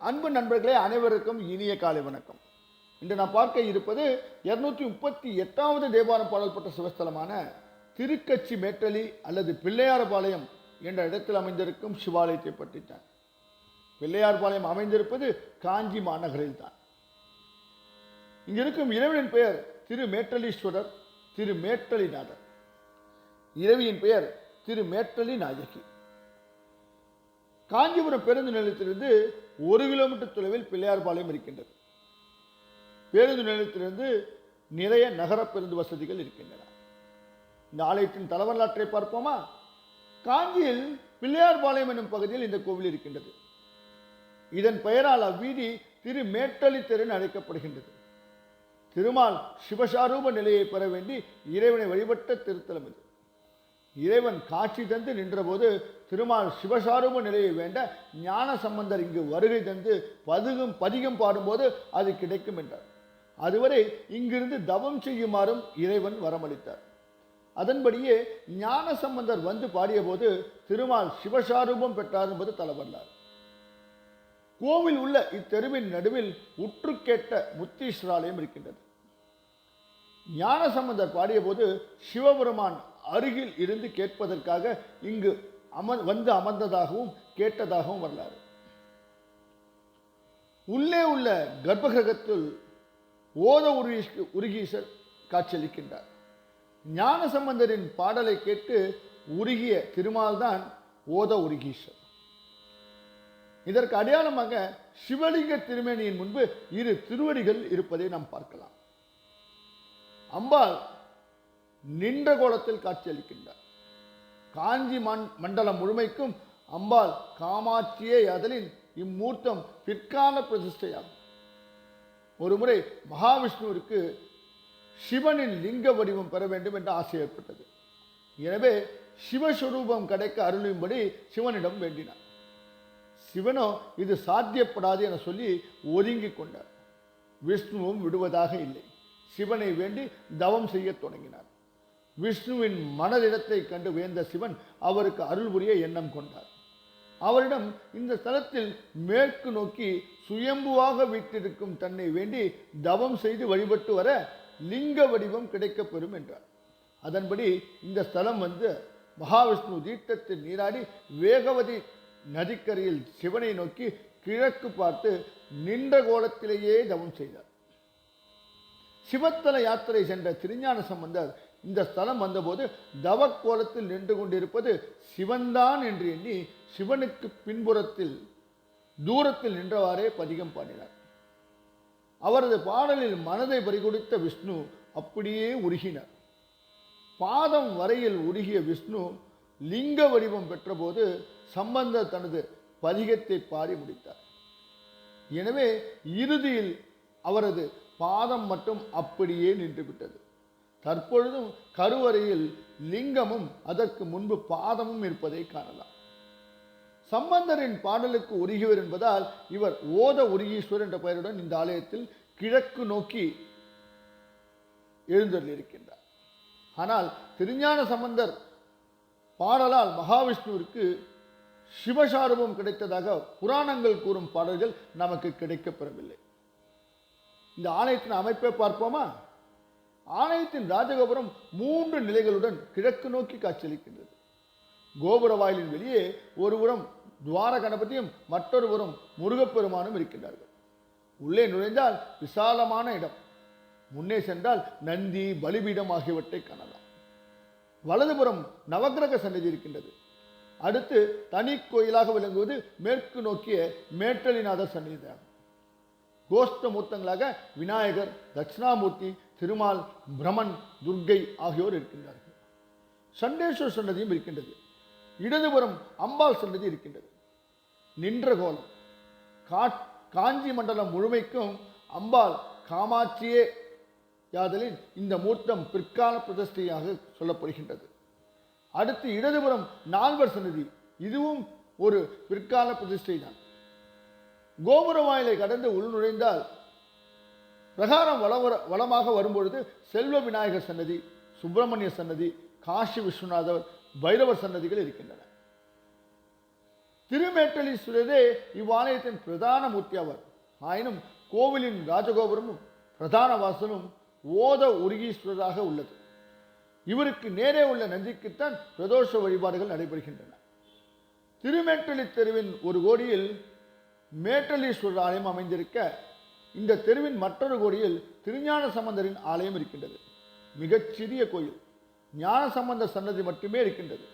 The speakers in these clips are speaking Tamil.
அன்பு நண்பர்களே அனைவருக்கும் இனிய காலை வணக்கம். இன்று நாம் பார்க்க இருப்பது இருநூற்றி முப்பத்தி எட்டாவது தேவாரம் பாடல் பெற்ற சிவஸ்தலமான திருக்கச்சி மேட்டலி அல்லது பிள்ளையார்பாளையம் என்ற இடத்தில் அமைந்திருக்கும் சிவாலயத்தை பற்றித்தான் பிள்ளையார்பாளையம் அமைந்திருப்பது காஞ்சி மாநகரில் தான். இங்கிருக்கும் இருக்கும் இறைவனின் பெயர் திரு மேட்டலீஸ்வரர் திரு மேட்டலிநாதர் இரவியின் பெயர் திரு மேட்டலி நாயகி காஞ்சிபுரம் பேருந்து நிலையத்திலிருந்து ஒரு கிலோமீட்டர் தொலைவில் பிள்ளையார்பாளையம் இருக்கின்றது. பேருந்து நிலையத்திலிருந்து நிறைய நகர பேருந்து வசதிகள் இருக்கின்றன. இந்த ஆலயத்தின் தலைவரலாற்றை பார்ப்போமா? காஞ்சியில் பிள்ளையார்பாளையம் என்னும் பகுதியில் இந்த கோவில் இருக்கின்றது. இதன் பெயரால் அவ்வீதி திரு மேட்டலி அழைக்கப்படுகின்றது. திருமால் சிவசாரூப நிலையை பெற வேண்டி இறைவனை வழிபட்ட திருத்தலம் இது. இறைவன் காட்சி தந்து நின்றபோது திருமால் சிவசாரூப நிலையை வேண்ட ஞான சம்பந்தர் இங்கு வருகை தந்து பதுகும் பதிகம் பாடும்போது அது கிடைக்கும் என்றார். அதுவரை இங்கிருந்து தவம் செய்யுமாறும் இறைவன் வரமளித்தார். அதன்படியே ஞான சம்பந்தர் வந்து பாடியபோது திருமால் சிவசாரூபம் பெற்றார் என்பது தலைவர்னார் கோவில் உள்ள இத்தெருவின் நடுவில் உற்று கேட்ட முத்தீஸ்வராலயம் இருக்கின்றது. ஞானசம்பந்தர் பாடியபோது சிவபெருமான் அருகில் இருந்து கேட்பதற்காக இங்கு அமர் வந்து அமர்ந்ததாகவும் கேட்டதாகவும் வரலாறு. உள்ளே உள்ள கர்ப்பகிரகத்தில் ஓத உருகீஷ்கு உருகீசர் காட்சியளிக்கின்றார். ஞானசம்பந்தரின் பாடலை கேட்டு உருகிய திருமால்தான் ஓத உருகீஸ்வர் இதற்கு அடையாளமாக சிவலிங்க திருமேனியின் முன்பு இரு திருவடிகள் இருப்பதை நாம் பார்க்கலாம். அம்பாள் நின்ற கோலத்தில் காட்சியளிக்கின்றார். காஞ்சி மண் மண்டலம் முழுமைக்கும் அம்பாள் காமாட்சியே அதலின் இம்மூர்த்தம் பிற்கால பிரதிஷ்டையாகும். ஒருமுறை மகாவிஷ்ணுவிற்கு சிவனின் லிங்க வடிவம் பெற வேண்டும் என்ற ஆசை ஏற்பட்டது. எனவே சிவஸ்வரூபம் கிடைக்க அருளும்படி சிவனிடம் வேண்டினார். சிவனோ இது சாத்தியப்படாது என சொல்லி ஒதுங்கி கொண்டார். விஷ்ணுவும் விடுவதாக இல்லை. சிவனை வேண்டி தவம் செய்யத் தொடங்கினார். விஷ்ணுவின் மனதிடத்தை கண்டு வேந்த சிவன் அவருக்கு அருள் புரிய எண்ணம் கொண்டார். அவரிடம் இந்த ஸ்தலத்தில் மேற்கு நோக்கி சுயம்புவாக வீட்டிருக்கும் தன்னை வேண்டி தவம் செய்து வழிபட்டு வர லிங்க வடிவம் கிடைக்கப்பெறும் என்றார். அதன்படி இந்த ஸ்தலம் வந்து மகாவிஷ்ணு தீர்த்தத்தில் நீராடி வேகவதி நதிக்கரையில் சிவனை நோக்கி கிழக்கு பார்த்து நின்ற கோலத்திலேயே தவம் செய்தார். சிவத்தல யாத்திரை சென்ற திருஞான சம்பந்தர் இந்த ஸ்தலம் வந்தபோது தவக்கோலத்தில் நின்று கொண்டிருப்பது சிவன்தான் என்று எண்ணி சிவனுக்கு பின்புறத்தில் தூரத்தில் நின்றவாறே பதிகம் பாடினார். அவரது பாடலில் மனதை பறிகொடுத்த விஷ்ணு அப்படியே உருகினார். பாதம் வரையில் உருகிய விஷ்ணு லிங்க வடிவம் பெற்றபோது சம்பந்தர் தனது பதிகத்தை பாடி முடித்தார். எனவே இறுதியில் அவரது பாதம் மட்டும் அப்படியே நின்றுவிட்டது. தற்பொழுதும் கருவறையில் லிங்கமும் அதற்கு முன்பு பாதமும் இருப்பதை காணலாம். சம்பந்தரின் பாடலுக்கு உருகியவர் என்பதால் இவர் ஓத உருகீஸ்வர் என்ற பெயருடன் இந்த ஆலயத்தில் கிழக்கு நோக்கி எழுந்தருளிருக்கின்றார் ஆனால் திருஞான சம்பந்தர் பாடலால் மகாவிஷ்ணுவிற்கு சிவசாரூபம் கிடைத்ததாக புராணங்கள் கூறும் பாடல்கள் நமக்கு கிடைக்கப்பெறவில்லை. இந்த ஆலயத்தின் அமைப்பை பார்ப்போமா? ஆலயத்தின் ராஜகோபுரம் மூன்று நிலைகளுடன் கிழக்கு நோக்கி காட்சியளிக்கின்றது. கோபுர வாயிலின் வெளியே ஒருபுறம் துவார கணபதியும் மற்றொரு புறம் முருகப்பெருமானும் இருக்கின்றார்கள். உள்ளே நுழைந்தால் விசாலமான இடம். முன்னே சென்றால் நந்தி பலிபீடம் ஆகியவற்றை காணலாம். வலதுபுறம் நவக்கிரக சன்னதி இருக்கின்றது. அடுத்து தனி கோயிலாக விளங்குவது மேற்கு நோக்கிய மேட்டலிநாதர் சன்னிதியாகும் கோஷ்ட மூர்த்தங்களாக விநாயகர் தட்சிணாமூர்த்தி திருமால் பிரமன் துர்க்கை ஆகியோர் இருக்கின்றார்கள். சண்டேஸ்வர் சன்னதியும் இருக்கின்றது. இடதுபுறம் அம்பாள் சன்னதி இருக்கின்றது. நின்ற கோலம். கா- காஞ்சி மண்டலம் முழுமைக்கும் அம்பாள் காமாட்சியே யாதலின் இந்த மூர்த்தம் பிற்கால பிரதிஷ்டையாக சொல்லப்படுகின்றது. அடுத்து இடதுபுறம் நால்வர் சன்னதி. இதுவும் ஒரு பிற்கால பிரதிஷ்டை தான் கோபுர வாயிலை கடந்து உள்நுழைந்தால் பிரகாரம் வளவர வளமாக வரும்பொழுது செல்வ விநாயகர் சன்னதி சுப்பிரமணிய சன்னதி காசி விஸ்வநாதர் பைரவர் சன்னதிகள் இருக்கின்றன. திருமேட்டலீஸ்வரரே இவ்வாலயத்தின் பிரதான மூர்த்தி அவர். ஆயினும் கோவிலின் ராஜகோபுரமும் பிரதான வாசலும் ஓத உருகீஸ்வரராக உள்ளது. இவருக்கு நேரே உள்ள நந்திக்குத்தான் பிரதோஷ வழிபாடுகள் நடைபெறுகின்றன. திருமேட்டலி தெருவின் ஒரு கோடியில் மேட்டலீஸ்வரர் ஆலயம் அமைந்திருக்க இந்த தெருவின் மற்றொரு கோடியில் திருஞான சம்பந்தரின் ஆலயம் இருக்கின்றது. மிகச்சிறிய கோயில். ஞான சம்பந்த சன்னதி மட்டுமே இருக்கின்றது.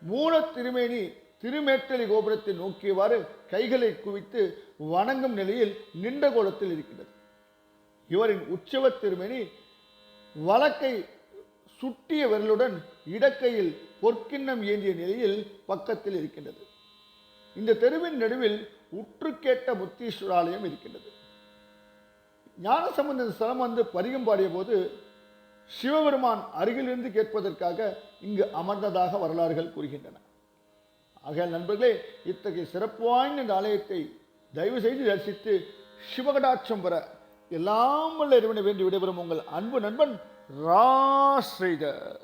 மூல திருமேனி திருமேட்டலி கோபுரத்தை நோக்கியவாறு கைகளை குவித்து வணங்கும் நிலையில் நின்ற கோலத்தில் இருக்கின்றது. இவரின் உற்சவ திருமேனி வழக்கை சுட்டிய விரலுடன் இடக்கையில் பொற்கிண்ணம் ஏந்திய நிலையில் பக்கத்தில் இருக்கின்றது. இந்த தெருவின் நடுவில் உற்று கேட்ட முத்தீஸ்வராலயம் இருக்கின்றது. ஞானசம்பந்தன் ஸ்தலம் வந்து பதிகம் பாடிய போது சிவபெருமான் அருகிலிருந்து கேட்பதற்காக இங்கு அமர்ந்ததாக வரலாறுகள் கூறுகின்றன. ஆகையால் நண்பர்களே இத்தகைய சிறப்பு வாய்ந்த இந்த ஆலயத்தை தயவு செய்து தரிசித்து சிவகடாட்சம் பெற எல்லாம் வல்ல இறைவனை வேண்டி விடைபெறும் உங்கள் அன்பு நண்பன் ராஸ்ரீதர்